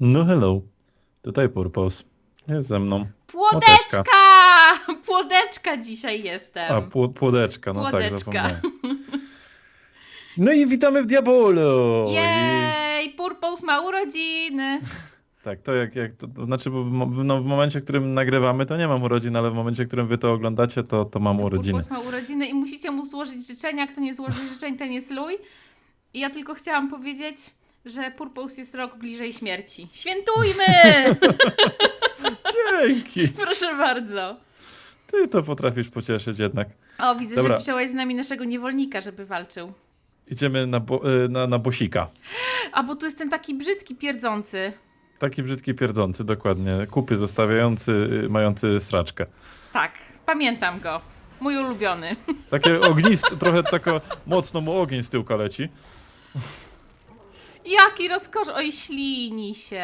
No hello. Tutaj Purpose. Jest ze mną. Płodeczka! Płodeczka dzisiaj jestem. A, pł płodeczka, no tak, Płodeczka. zapomniałem. No i witamy w Diabolo! I, Jej, Purpose ma urodziny. tak, to jak, jak to, to znaczy, bo w, mo- no, w momencie, w którym nagrywamy, to nie mam urodzin, ale w momencie, w którym wy to oglądacie, to, to mam urodziny. Purpose ma urodziny i musicie mu złożyć życzenia. Kto nie złoży życzeń, ten jest luj. I ja tylko chciałam powiedzieć, że Purpose jest rok bliżej śmierci. Świętujmy! Dzięki! Proszę bardzo. Ty to potrafisz pocieszyć jednak. O, widzę, Dobra. że wziąłeś z nami naszego niewolnika, żeby walczył. Idziemy na, bo, y, na, na bosika. A bo tu jest ten taki brzydki, pierdzący. Taki brzydki pierdzący, dokładnie. Kupy zostawiający, y, mający sraczkę. Tak, pamiętam go. Mój ulubiony. Takie ogniste, trochę tako mocno mu ogień z tyłka leci. Jaki rozkosz! Oj, ślini się.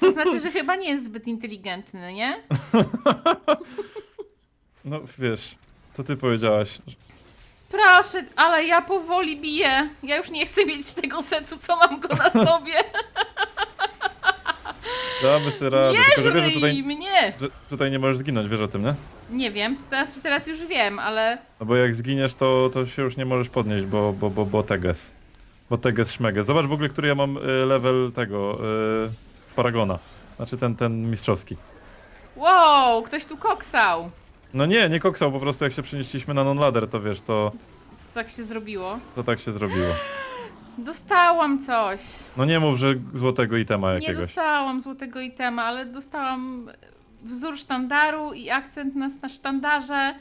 To znaczy, że chyba nie jest zbyt inteligentny, nie? No wiesz, to ty powiedziałaś. Proszę, ale ja powoli biję. Ja już nie chcę mieć tego setu, co mam go na sobie. Damy sobie radę. Tylko, że wiesz, że Nie tutaj, mnie! że tutaj nie możesz zginąć, wiesz o tym, nie? Nie wiem, teraz, teraz już wiem, ale No bo jak zginiesz, to, to się już nie możesz podnieść, bo, bo, bo, bo teges. Bo teges szmeges. Zobacz w ogóle, który ja mam y, level tego, y, Paragona. Znaczy ten, ten mistrzowski. wow, ktoś tu koksał. No nie, nie koksał, po prostu jak się przenieśliśmy na non-ladder, to wiesz, to, Tak się zrobiło. to tak się zrobiło. Dostałam coś. No nie mów, że złotego itema Nie jakiegoś. dostałam złotego itema, ale dostałam wzór sztandaru i akcent na, na sztandarze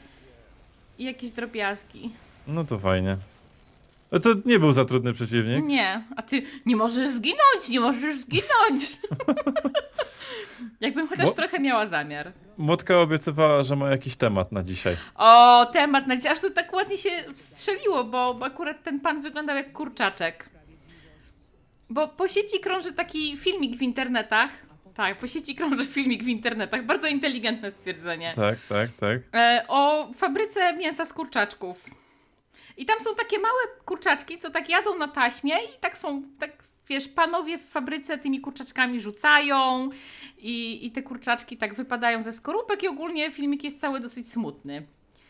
i jakieś drobiazgi. No to fajnie. No to nie był za trudny przeciwnik. Nie, a ty nie możesz zginąć, nie możesz zginąć. Jakbym chociaż Bo- trochę miała zamiar. Motka obiecywała, że ma jakiś temat na dzisiaj. O, temat na dziś. Aż to tak ładnie się wstrzeliło, bo, bo akurat ten pan wyglądał jak kurczaczek. Bo po sieci krąży taki filmik w internetach. Tak, po sieci krąży filmik w internetach. Bardzo inteligentne stwierdzenie. Tak, tak, tak. E, o fabryce mięsa z kurczaczków. I tam są takie małe kurczaczki, co tak jadą na taśmie i tak są, tak wiesz, panowie w fabryce tymi kurczaczkami rzucają i, i te kurczaczki tak wypadają ze skorupek i ogólnie filmik jest cały dosyć smutny.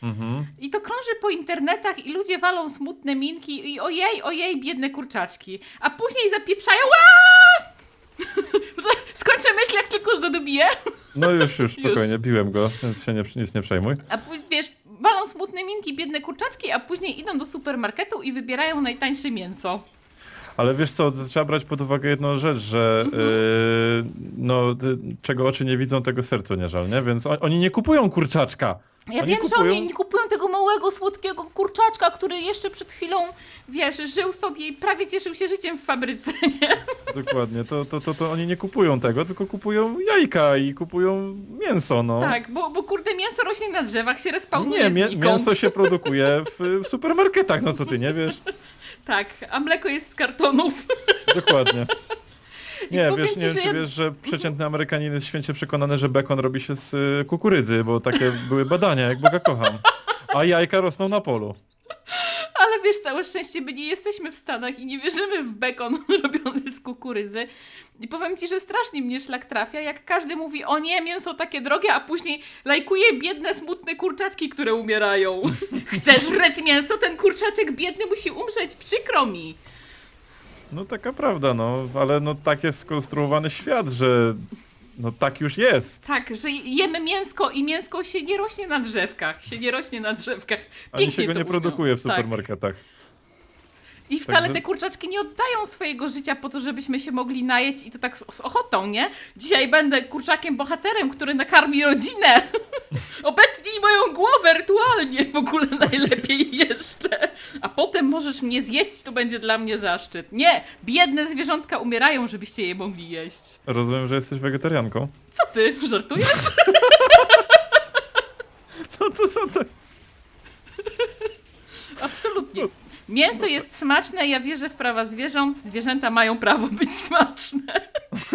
Mhm. I to krąży po internetach i ludzie walą smutne minki i ojej, ojej, biedne kurczaczki. A później zapieprzają! Skończę myśl, jak tylko go dobiję. No już, już, Już. spokojnie, biłem go, więc się nie, nic nie przejmuj. A wiesz, walą smutne minki, biedne kurczaczki, a później idą do supermarketu i wybierają najtańsze mięso. Ale wiesz co, trzeba brać pod uwagę jedną rzecz, że Mhm. yy, no, ty, czego oczy nie widzą, tego sercu nie żal, nie? Więc on, oni nie kupują kurczaczka. Ja Oni wiem, kupują- że oni nie kupują tego małego, słodkiego kurczaczka, który jeszcze przed chwilą, wiesz, żył sobie i prawie cieszył się życiem w fabryce, nie? Dokładnie, to, to, to, to oni nie kupują tego, tylko kupują jajka i kupują mięso, no. Tak, bo, bo kurde, mięso rośnie na drzewach, się respawnuje Nie, mię, mięso się produkuje w, w supermarketach, no co ty nie wiesz? Tak, a mleko jest z kartonów. Dokładnie. Nie, wiesz, ci, nie wiem, czy ja- wiesz, że przeciętny Amerykanin jest święcie przekonany, że bekon robi się z y, kukurydzy, bo takie były badania, jak Boga kocham. A jajka rosną na polu. Ale wiesz, całe szczęście my nie jesteśmy w Stanach i nie wierzymy w bekon robiony z kukurydzy. I powiem ci, że strasznie mnie szlak trafia, jak każdy mówi, o nie, mięso takie drogie, a później lajkuje biedne, smutne kurczaczki, które umierają. Chcesz żreć mięso? Ten kurczaczek biedny musi umrzeć, przykro mi. No taka prawda, no, ale no tak jest skonstruowany świat, że no tak już jest. Tak, że jemy mięsko i mięsko się nie rośnie na drzewkach, się nie rośnie na drzewkach. Ani Pięknie się go nie produkuje w Tak. I wcale Także- te kurczaczki nie oddają swojego życia po to, żebyśmy się mogli najeść i to tak z, z ochotą, nie? Dzisiaj będę kurczakiem bohaterem, który nakarmi rodzinę. Obetnij moją głowę rytualnie w ogóle najlepiej jeszcze. A potem możesz mnie zjeść, to będzie dla mnie zaszczyt. Nie, biedne zwierzątka umierają, żebyście je mogli jeść. Rozumiem, że jesteś wegetarianką. Co ty, żartujesz? No to, no to Absolutnie. Mięso jest smaczne, ja wierzę w prawa zwierząt. Zwierzęta mają prawo być smaczne.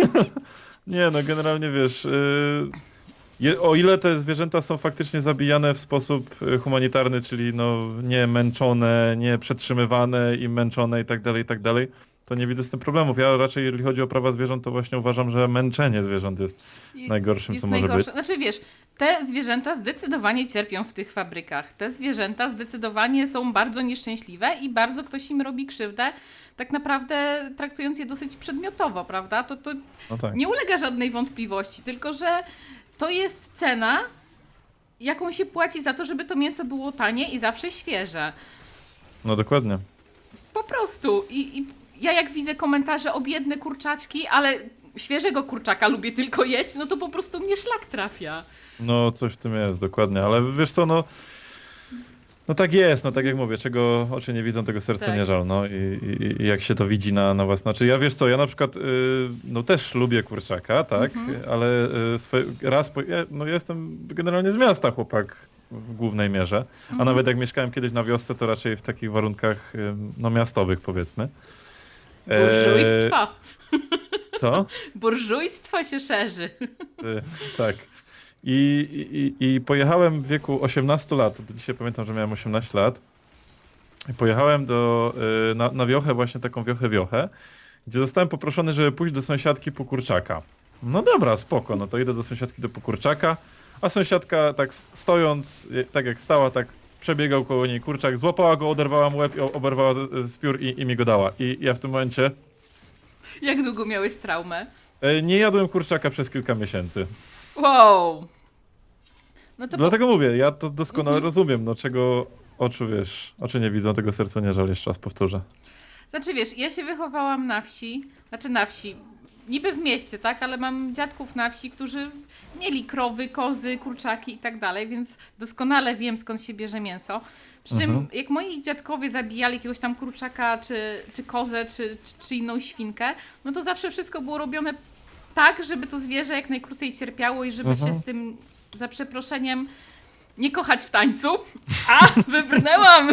Nie, no generalnie wiesz, y, je, o ile te zwierzęta są faktycznie zabijane w sposób y, humanitarny, czyli no nie męczone, nie przetrzymywane i męczone i tak dalej, i tak dalej, to nie widzę z tym problemów. Ja raczej, jeżeli chodzi o prawa zwierząt, to właśnie uważam, że męczenie zwierząt jest I- najgorszym, jest co może najgorsze. być. Znaczy wiesz, te zwierzęta zdecydowanie cierpią w tych fabrykach. Te zwierzęta zdecydowanie są bardzo nieszczęśliwe i bardzo ktoś im robi krzywdę, tak naprawdę traktując je dosyć przedmiotowo, prawda? To, to No tak. nie ulega żadnej wątpliwości, tylko że to jest cena, jaką się płaci za to, żeby to mięso było tanie i zawsze świeże. No dokładnie. Po prostu. I, I ja jak widzę komentarze o biedne kurczaczki, ale świeżego kurczaka lubię tylko jeść, no to po prostu mnie szlak trafia. No coś w tym jest, dokładnie, ale wiesz co, no... No tak jest, no tak jak mówię, czego oczy nie widzą, tego serce Tak. nie żal, no i, i, i jak się to widzi na, na własne oczy. Ja wiesz co, ja na przykład, y, no też lubię kurczaka, tak, ale y, swoje, raz, po, ja, no ja jestem generalnie z miasta chłopak w głównej mierze, a nawet jak mieszkałem kiedyś na wiosce, to raczej w takich warunkach, no miastowych powiedzmy. E, Burżujstwo. co? Burżujstwo się szerzy. Y, tak. I, i, I pojechałem w wieku 18 lat, dzisiaj pamiętam, że miałem 18 lat. I pojechałem do, y, na, na wiochę, właśnie taką wiochę wiochę, gdzie zostałem poproszony, żeby pójść do sąsiadki po kurczaka. No dobra, spoko, no to idę do sąsiadki do pokurczaka, a sąsiadka tak stojąc, tak jak stała, tak przebiegał koło niej kurczak, złapała go, oderwała mu łeb, i o- oberwała z, z piór i, i mi go dała. I ja w tym momencie Jak długo miałeś traumę? y, nie jadłem kurczaka przez kilka miesięcy. Wow. No to Dlatego mówię, ja to doskonale Mhm. rozumiem, no czego oczu wiesz, oczy nie widzą, tego serca nie żal, jeszcze raz powtórzę. Znaczy wiesz, ja się wychowałam na wsi, znaczy na wsi, niby w mieście, tak, ale mam dziadków na wsi, którzy mieli krowy, kozy, kurczaki i tak dalej, więc doskonale wiem skąd się bierze mięso. Przy czym Mhm. jak moi dziadkowie zabijali jakiegoś tam kurczaka, czy, czy kozę, czy, czy, czy inną świnkę, no to zawsze wszystko było robione tak, żeby to zwierzę jak najkrócej cierpiało i żeby Mhm. się z tym, za przeproszeniem, nie kochać w tańcu. A, wybrnęłam!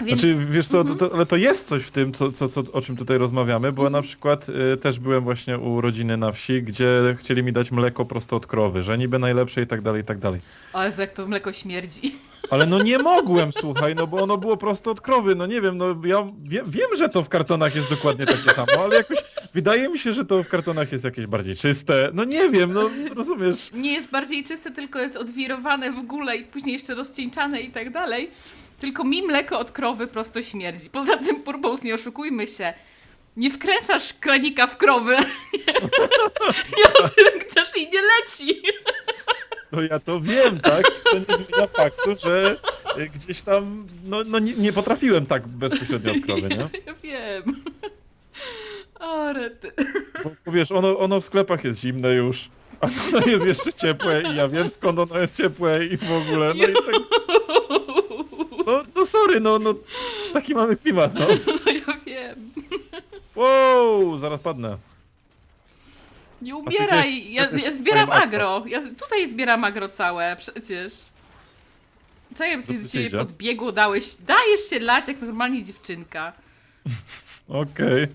Więc Znaczy, wiesz co, Mhm. to, to, ale to jest coś w tym, co, co, co, o czym tutaj rozmawiamy, bo na przykład y, też byłem właśnie u rodziny na wsi, gdzie chcieli mi dać mleko prosto od krowy, że niby najlepsze i tak dalej, i tak dalej. Jezu, jak to mleko śmierdzi. Ale no nie mogłem, słuchaj, no bo ono było prosto od krowy, no nie wiem, no ja wie, wiem, że to w kartonach jest dokładnie takie samo, ale jakoś wydaje mi się, że to w kartonach jest jakieś bardziej czyste, no nie wiem, no rozumiesz. Nie jest bardziej czyste, tylko jest odwirowane w ogóle i później jeszcze rozcieńczane i tak dalej. Tylko mi mleko od krowy prosto śmierdzi. Poza tym, Purpose, nie oszukujmy się. Nie wkręcasz kranika w krowy. Nie, odkręcasz i nie leci. No ja to wiem, tak? To nie zmienia faktu, że gdzieś tam, no, no nie, nie potrafiłem tak bezpośrednio od krowy, nie? Ja wiem. O, rety. Bo wiesz, ono, ono w sklepach jest zimne już, a to jest jeszcze ciepłe i ja wiem skąd ono jest ciepłe i w ogóle, no i tak... Sorry, no, no taki mamy klimat, no. No ja wiem. Wow, zaraz padnę. Nie umieraj. Ja, ja zbieram twoim agro. Ja z- tutaj zbieram agro całe przecież. Czekaj, bo Co do się ciebie idzie? podbiegu dałeś. Dajesz się lać jak normalnie dziewczynka. Okej.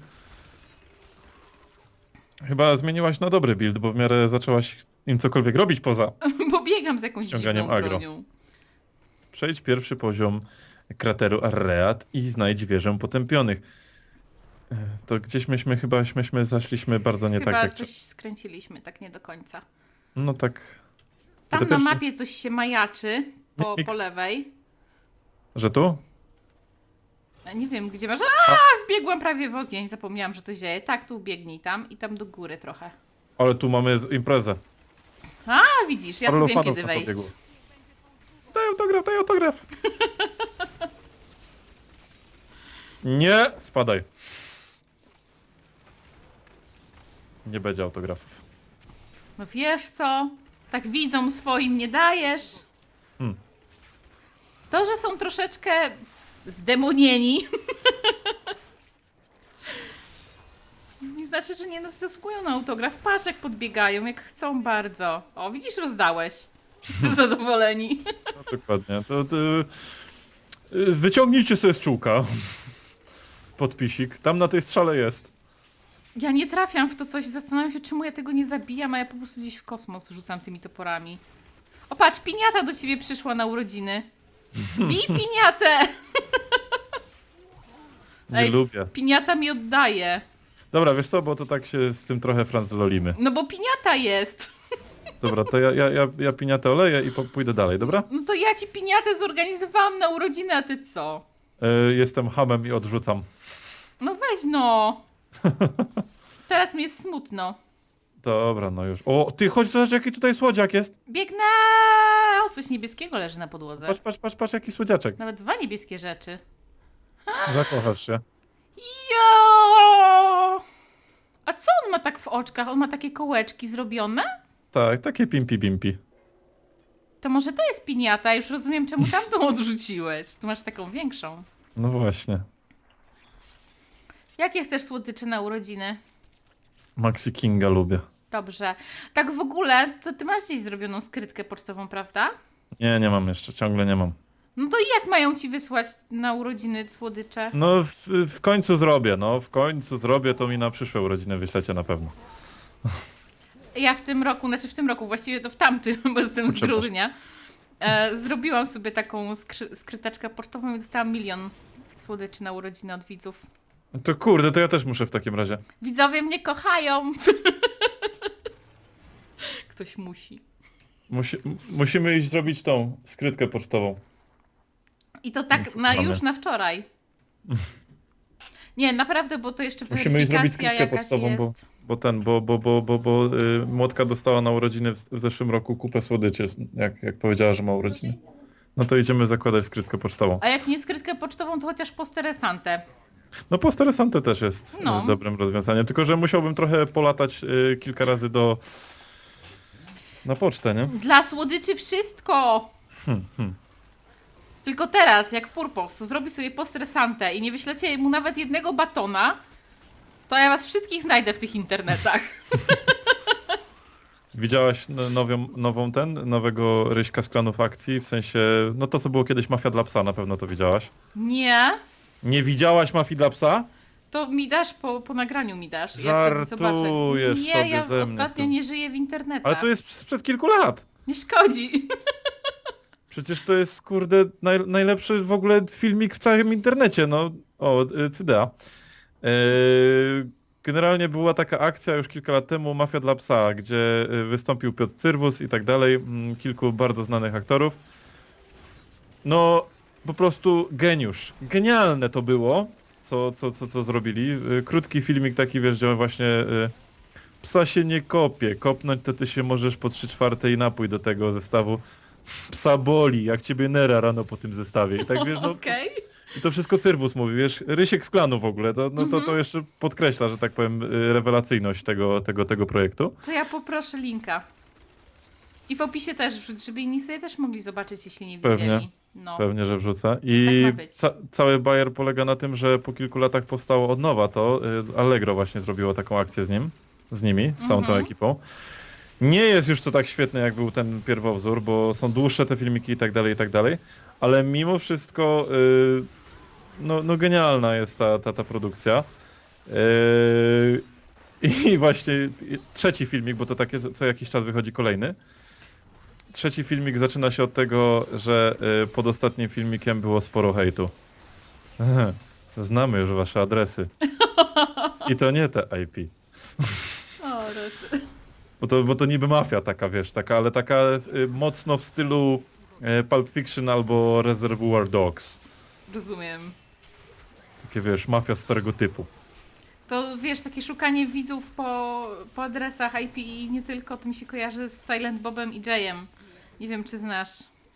Chyba zmieniłaś na dobry build, bo w miarę zaczęłaś im cokolwiek robić poza. Bo biegam z jakąś Ściąganiem dziwną agro. bronią. Przejdź pierwszy poziom krateru Arreat i znajdź wieżę potępionych. E, To gdzieś myśmy chyba myśmy zaszliśmy bardzo nie Chyba tak jak... coś skręciliśmy, tak nie do końca. No tak, Tam na pierwszy- mapie coś się majaczy po, po lewej. że tu? Ja nie wiem, gdzie masz. A, wbiegłam prawie w ogień, zapomniałam, że to zieje. Tak, tu biegnij tam i tam do góry trochę. Ale tu mamy imprezę. A, widzisz, ja tu wiem, kiedy wejść. Daj autograf, daj autograf. Nie, spadaj. Nie będzie autografów. No wiesz co? Tak widzą swoim nie dajesz. Hmm. To, że są troszeczkę zdemonieni. nie znaczy, że nie zasługują na autograf. Patrz jak podbiegają, jak chcą bardzo. O, widzisz, rozdałeś. Wszyscy zadowoleni. No, dokładnie. To, to, y, wyciągnijcie sobie z czułka. Podpisik. Tam na tej strzale jest. Ja nie trafiam w to coś, zastanawiam się, czemu ja tego nie zabijam, a ja po prostu gdzieś w kosmos rzucam tymi toporami. O patrz, piniata do ciebie przyszła na urodziny. Bij piniatę! Nie Ej. lubię. Piniata mi oddaje. Dobra, wiesz co, bo to tak się z tym trochę franzololimy. No bo piniata jest. Dobra, to ja, ja, ja, ja piniatę oleję i po, pójdę dalej, dobra? No to ja ci piniatę zorganizowałam na urodziny, a ty co? E, jestem hamem i odrzucam. No weź no. Teraz mi jest smutno. Dobra, no już. O, ty chodź, zobacz jaki tutaj słodziak jest. Biegnę! O, coś niebieskiego leży na podłodze. Patrz, patrz, patrz, patrz jaki słodziaczek. Nawet dwa niebieskie rzeczy. Zakochasz się. Jo! A co on ma tak w oczkach? On ma takie kołeczki zrobione? Tak, takie pimpi bimpi. To może to jest piniata, już rozumiem czemu tamtą odrzuciłeś. Tu masz taką większą. No właśnie. Jakie chcesz słodycze na urodziny? Maxi Kinga lubię. Dobrze. Tak w ogóle, to ty masz dziś zrobioną skrytkę pocztową, prawda? Nie, nie mam jeszcze, ciągle nie mam. No to jak mają ci wysłać na urodziny słodycze? No w, w końcu zrobię, no w końcu zrobię, to mi na przyszłe urodziny wyślecie na pewno. Ja w tym roku, znaczy w tym roku, właściwie to w tamtym, bo jestem z Przepraszam. grudnia, e, zrobiłam sobie taką skrzy- skryteczkę pocztową i dostałam milion słodyczy na urodziny od widzów. To kurde, to ja też muszę w takim razie. Widzowie mnie kochają. Ktoś musi. Musi, musimy iść zrobić tą skrytkę pocztową. I to tak na, już na wczoraj. Nie, naprawdę, bo to jeszcze Musimy iść zrobić weryfikacja skrytkę jakaś pocztową, jest. bo ten, bo, bo, bo, bo, bo y, Młotka dostała na urodziny w, w zeszłym roku kupę słodyczy, jak, jak powiedziała, że ma urodziny. No to idziemy zakładać skrytkę pocztową. A jak nie skrytkę pocztową, to chociaż posteresantę. No posteresante też jest No. y, dobrym rozwiązaniem, tylko że musiałbym trochę polatać y, kilka razy do... na pocztę, nie? Dla słodyczy wszystko! Hmm, hmm. Tylko teraz, jak Purpos zrobi sobie postresantę i nie wyślecie mu nawet jednego batona, to ja was wszystkich znajdę w tych internetach. Widziałaś n- nowią, nową ten, nowego Ryśka z klanów akcji, w sensie, no to co było kiedyś Mafia dla psa, na pewno to widziałaś. Nie? Nie widziałaś Mafii dla psa? To mi dasz, po, po nagraniu mi dasz. Ja zobaczę. Żartujesz Nie, sobie ja ze mnie ostatnio tu. nie żyję w internetach. Ale to jest sprzed kilku lat. Nie szkodzi. Przecież to jest, kurde, naj, najlepszy w ogóle filmik w całym internecie, no. O, Cydea. Yy, generalnie była taka akcja już kilka lat temu, Mafia dla psa, gdzie y, wystąpił Piotr Cyrwus i tak dalej, mm, kilku bardzo znanych aktorów. No, po prostu geniusz. Genialne to było, co, co, co, co zrobili. Y, Krótki filmik taki, wiesz, gdzie właśnie y, psa się nie kopie, kopnąć to ty się możesz po 3 czwarte i napój do tego zestawu. Psa boli, jak ciebie nera rano po tym zestawie. I tak wiesz, no, Okej. I to wszystko Syrwus mówi, wiesz, Rysiek z klanu w ogóle, to, no, to, to jeszcze podkreśla, że tak powiem, y, rewelacyjność tego, tego, tego projektu. To ja poproszę linka. I w opisie też, wrzuć, żeby inni sobie też mogli zobaczyć, jeśli nie Pewnie. widzieli. No. Pewnie, że wrzucę. I Tak ma być. ca cały Bayer polega na tym, że po kilku latach powstało od nowa to. y, Allegro właśnie zrobiło taką akcję z nim, z nimi, z całą tą Mhm. ekipą. Nie jest już to tak świetne, jak był ten pierwowzór, bo są dłuższe te filmiki i tak dalej, i tak dalej, ale mimo wszystko y, no, no genialna jest ta, ta, ta produkcja. Y, I właśnie trzeci filmik, bo to takie co jakiś czas wychodzi kolejny. Trzeci filmik zaczyna się od tego, że y, pod ostatnim filmikiem było sporo hejtu. Znamy już wasze adresy. I to nie te IP. O. Bo to, bo to niby mafia taka, wiesz, taka, ale taka y, mocno w stylu y, Pulp Fiction albo Reservoir Dogs. Rozumiem. Takie, wiesz, mafia starego typu. To wiesz, takie szukanie widzów po, po adresach IP i nie tylko, to mi się kojarzy z Silent Bobem i Jayem. Nie wiem, czy znasz.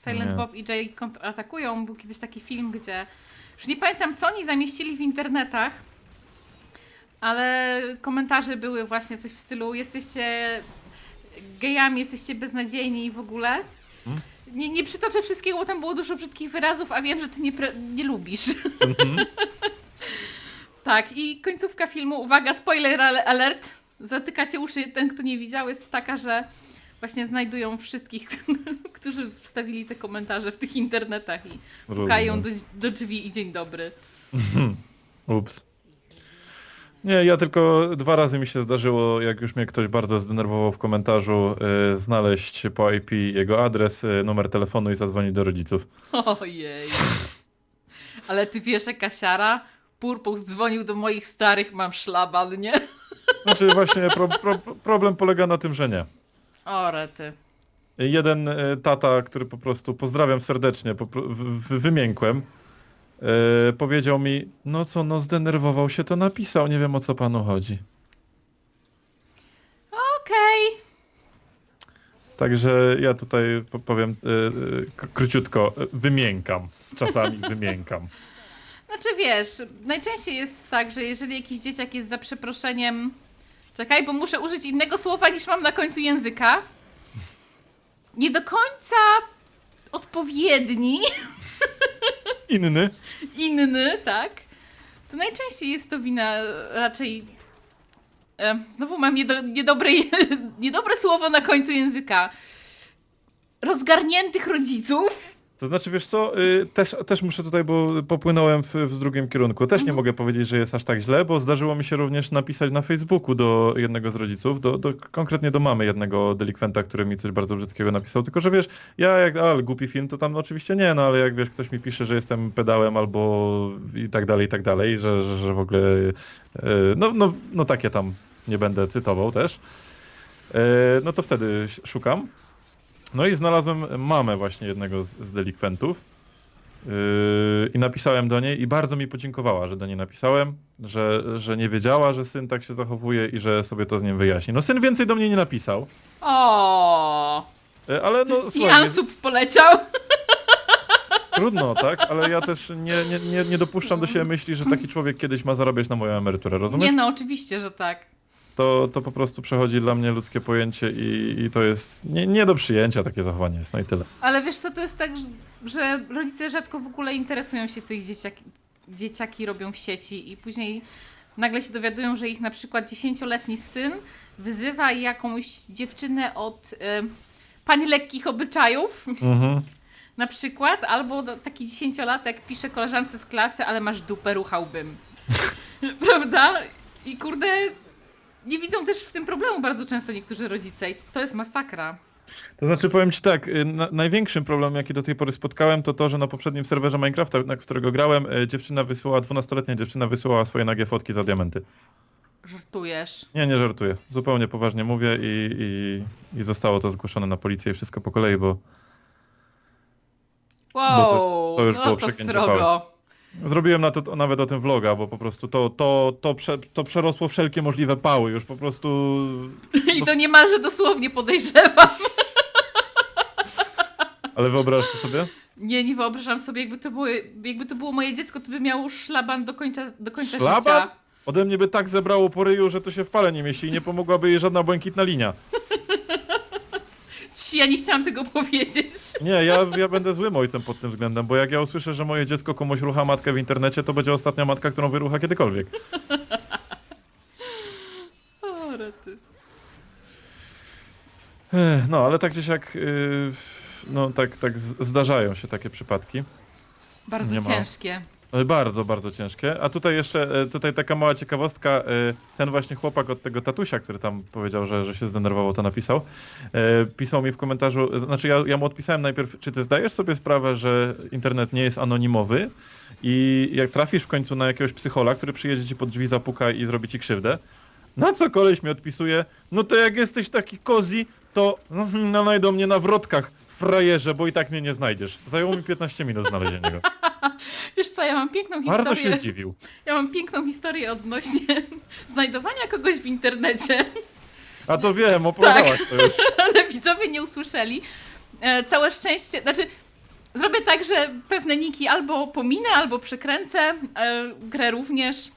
Silent Nie. Bob i Jay kontratakują. Był kiedyś taki film, gdzie... Już nie pamiętam, co oni zamieścili w internetach, ale komentarze były właśnie coś w stylu jesteście gejami, jesteście beznadziejni i w ogóle. Hmm? Nie, nie przytoczę wszystkiego, bo tam było dużo brzydkich wyrazów, a wiem, że ty nie, pre- nie lubisz. Tak, i końcówka filmu, uwaga, spoiler ale- alert, zatykacie uszy, ten kto nie widział, jest taka, że właśnie znajdują wszystkich, którzy wstawili te komentarze w tych internetach i pukają do, do drzwi i dzień dobry. Ups. Nie, ja tylko dwa razy mi się zdarzyło, jak już mnie ktoś bardzo zdenerwował w komentarzu, y, znaleźć po IP jego adres, y, numer telefonu i zadzwonić do rodziców. Ojej. Ale ty wiesz, jaka siara? Purpose dzwonił do moich starych, mam szlaban, nie? Znaczy właśnie pro, pro, problem polega na tym, że nie. O, rety. Jeden e, tata, który po prostu pozdrawiam serdecznie, po, wymiękłem, e, powiedział mi, no co, no zdenerwował się, to napisał, nie wiem o co panu chodzi. Okej. Także ja tutaj po- powiem k- króciutko, wymiękam. Czasami wymiękam. Znaczy wiesz, najczęściej jest tak, że jeżeli jakiś dzieciak jest za przeproszeniem. Czekaj, bo muszę użyć innego słowa niż mam na końcu języka. Nie do końca odpowiedni, Inny. inny, tak? To najczęściej jest to wina raczej. E, znowu mam niedo, niedobre, niedobre słowo na końcu języka. Rozgarniętych rodziców. To znaczy, wiesz co, y, też, też muszę tutaj, bo popłynąłem w, w drugim kierunku. Też nie mogę powiedzieć, że jest aż tak źle, bo zdarzyło mi się również napisać na Facebooku do jednego z rodziców, do, do, konkretnie do mamy jednego delikwenta, który mi coś bardzo brzydkiego napisał. Tylko, że wiesz, ja jak, ale głupi film, to tam oczywiście nie, no ale jak wiesz, ktoś mi pisze, że jestem pedałem albo i tak dalej, i tak dalej, że, że, że w ogóle, y, no, no, no takie tam nie będę cytował też. E, No to wtedy szukam. No i znalazłem mamę właśnie jednego z, z delikwentów. Yy, I napisałem do niej i bardzo mi podziękowała, że do niej napisałem, że, że nie wiedziała, że syn tak się zachowuje i że sobie to z nim wyjaśni. No syn więcej do mnie nie napisał, O. yy, ale no I słuchaj, Ansub poleciał. trudno, tak? Ale ja też nie, nie, nie, nie dopuszczam do siebie myśli, że taki człowiek kiedyś ma zarabiać na moją emeryturę, rozumiesz? Nie no, oczywiście, że tak. To, to po prostu przechodzi dla mnie ludzkie pojęcie i, i to jest nie, nie do przyjęcia takie zachowanie jest, no i tyle. Ale wiesz co, to jest tak, że, rodzice rzadko w ogóle interesują się, co ich dzieciaki, dzieciaki robią w sieci i później nagle się dowiadują, że ich na przykład dziesięcioletni syn wyzywa jakąś dziewczynę od e, pani lekkich obyczajów, Mhm. na przykład, albo taki dziesięciolatek pisze koleżance z klasy, ale masz dupę, ruchałbym. Prawda? I kurde, nie widzą też w tym problemu bardzo często niektórzy rodzice i to jest masakra. To znaczy powiem ci tak, y, na, największym problemem jaki do tej pory spotkałem to to, że na poprzednim serwerze Minecrafta, na którego grałem, y, dziewczyna wysyłała, 12-letnia dziewczyna wysyłała swoje nagie fotki za diamenty. Żartujesz. Nie, nie żartuję. Zupełnie poważnie mówię i, i, i zostało to zgłoszone na policję i wszystko po kolei, bo Wow, to- to już no było to przegięcie srogo. Zrobiłem na to, nawet o tym vloga, bo po prostu to, to, to, prze, to przerosło wszelkie możliwe pały. Już po prostu... I to niemalże dosłownie podejrzewam. Ale wyobraźcie sobie? Nie, nie wyobrażam sobie, jakby to było, jakby to było moje dziecko, to by miało szlaban do końca, do końca Szlaban? życia. Ode mnie by tak zebrało po ryju, że to się w pale nie mieści i nie pomogłaby jej żadna błękitna linia. Ja nie chciałam tego powiedzieć. Nie, ja, ja będę złym ojcem pod tym względem, bo jak ja usłyszę, że moje dziecko komuś rucha matkę w internecie, to będzie ostatnia matka, którą wyrucha kiedykolwiek. O, rety. Ech, No, ale tak gdzieś jak, yy, no tak, tak z- zdarzają się takie przypadki. Bardzo Nie ma. ciężkie. Bardzo, bardzo ciężkie. A tutaj jeszcze, e, tutaj taka mała ciekawostka, e, ten właśnie chłopak od tego tatusia, który tam powiedział, że, że się zdenerwował, to napisał, e, pisał mi w komentarzu, znaczy ja, ja mu odpisałem najpierw, czy ty zdajesz sobie sprawę, że internet nie jest anonimowy i jak trafisz w końcu na jakiegoś psychola, który przyjedzie ci pod drzwi, zapuka i zrobi ci krzywdę, na co koleś mi odpisuje, no to jak jesteś taki kozi, to no, najdą mnie na wrotkach, frajerze, bo i tak mnie nie znajdziesz. Zajęło mi 15 minut znalezienie go. Wiesz co, ja mam piękną Bardzo się historię. zdziwił. Ja mam piękną historię odnośnie znajdowania kogoś w internecie, A to wiem, opowiadałaś to już. ale widzowie nie usłyszeli. E, całe szczęście, znaczy zrobię tak, że pewne niki albo pominę, albo przekręcę. E, grę również.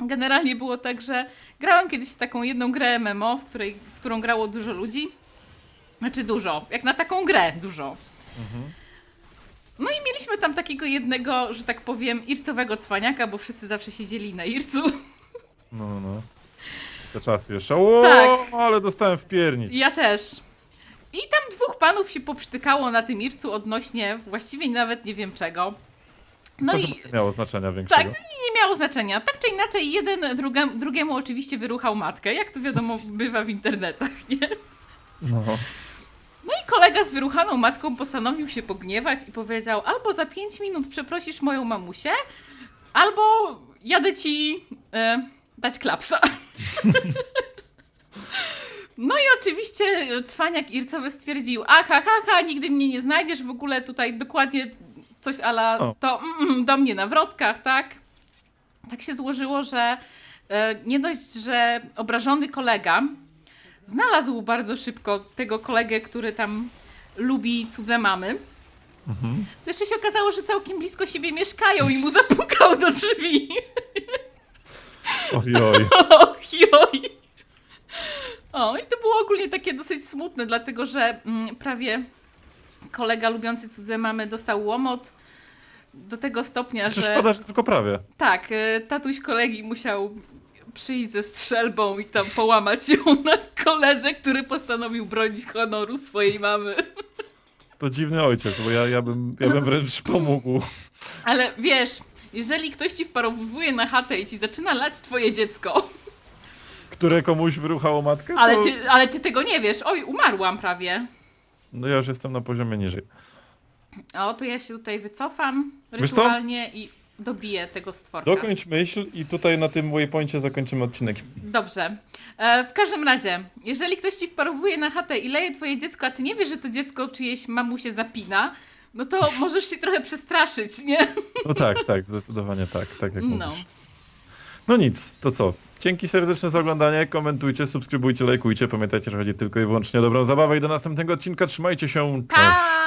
Generalnie było tak, że grałam kiedyś taką jedną grę MMO, w, której, w którą grało dużo ludzi. Znaczy dużo, jak na taką grę dużo. No i mieliśmy tam takiego jednego, że tak powiem, ircowego cwaniaka, bo wszyscy zawsze siedzieli na ircu. No, no, no. Te czasy jeszcze. O, Tak. ale dostałem w piernicz. Ja też. I tam dwóch panów się poprztykało na tym ircu odnośnie właściwie nawet nie wiem czego. No to i chyba nie miało znaczenia większego. tak, nie miało znaczenia. Tak czy inaczej, jeden druga, drugiemu oczywiście wyruchał matkę, jak to wiadomo bywa w internetach, nie? No. Kolega z wyruchaną matką postanowił się pogniewać i powiedział: albo za 5 minut przeprosisz moją mamusię, albo jadę ci e, dać klapsa. No i oczywiście cwaniak Ircowy stwierdził, aha, ha, ha, nigdy mnie nie znajdziesz, w ogóle tutaj dokładnie coś ala to mm, mm, do mnie na wrotkach, tak? Tak się złożyło, że e, nie dość, że obrażony kolega znalazł bardzo szybko tego kolegę, który tam lubi cudze mamy. To jeszcze się okazało, że całkiem blisko siebie mieszkają i mu zapukał do drzwi. Ojoj. Och, joj. O, i to było ogólnie takie dosyć smutne, dlatego że mm, prawie kolega lubiący cudze mamy dostał łomot do tego stopnia, Czy że szkoda, że tylko prawie. tak, y, tatuś kolegi musiał przyjść ze strzelbą i tam połamać ją na koledze, który postanowił bronić honoru swojej mamy. To dziwny ojciec, bo ja, ja, bym, ja bym wręcz pomógł. Ale wiesz, jeżeli ktoś ci wparowuje na chatę i ci zaczyna lać twoje dziecko, Które komuś wyruchało matkę, to... ale ty, ale ty tego nie wiesz, oj, umarłam prawie. No ja już jestem na poziomie niżej. O, to ja się tutaj wycofam rytualnie i dobiję tego stworka. Dokończ myśl i tutaj na tym waypoincie zakończymy odcinek. Dobrze. E, w każdym razie, jeżeli ktoś ci wparowuje na chatę i leje twoje dziecko, a ty nie wiesz, że to dziecko czyjeś mamusie zapina, no to możesz się trochę przestraszyć, nie? No tak, tak, zdecydowanie tak, tak jak No. mówisz. No nic, to co? Dzięki serdeczne za oglądanie, komentujcie, subskrybujcie, lajkujcie. Pamiętajcie, że chodzi tylko i wyłącznie o dobrą zabawę i do następnego odcinka. Trzymajcie się, cześć! Pa!